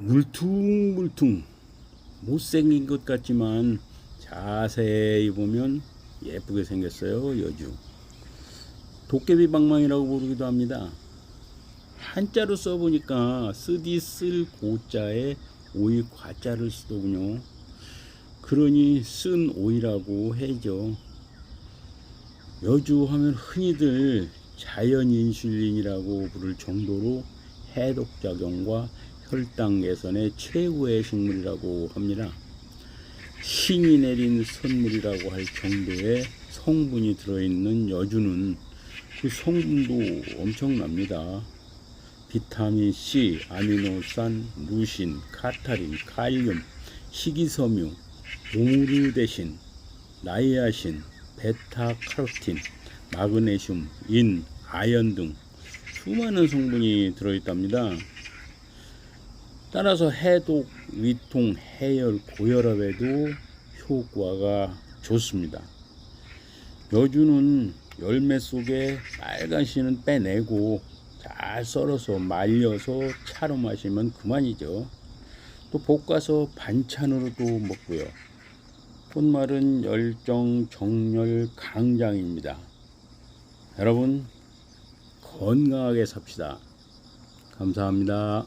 물퉁물퉁 못생긴 것 같지만 자세히 보면 예쁘게 생겼어요 여주. 도깨비 방망이라고 부르기도 합니다. 한자로 써보니까 쓰디 쓸 고자에 오이 과자를 쓰더군요. 그러니 쓴 오이라고 해죠. 여주 하면 흔히들 자연 인슐린이라고 부를 정도로 해독작용과 혈당 개선의 최고의 식물이라고 합니다. 신이 내린 선물이라고 할 정도의 성분이 들어있는 여주는 그 성분도 엄청납니다. 비타민 C, 아미노산, 루신, 카타린, 칼륨, 식이섬유, 모르데신, 나이아신, 베타카로틴, 마그네슘, 인, 아연 등 수많은 성분이 들어있답니다. 따라서 해독, 위통, 해열, 고혈압에도 효과가 좋습니다. 여주는 열매 속에 빨간 씨는 빼내고 잘 썰어서 말려서 차로 마시면 그만이죠. 또 볶아서 반찬으로도 먹고요. 꽃말은 열정, 정열, 강장입니다. 여러분 건강하게 삽시다. 감사합니다.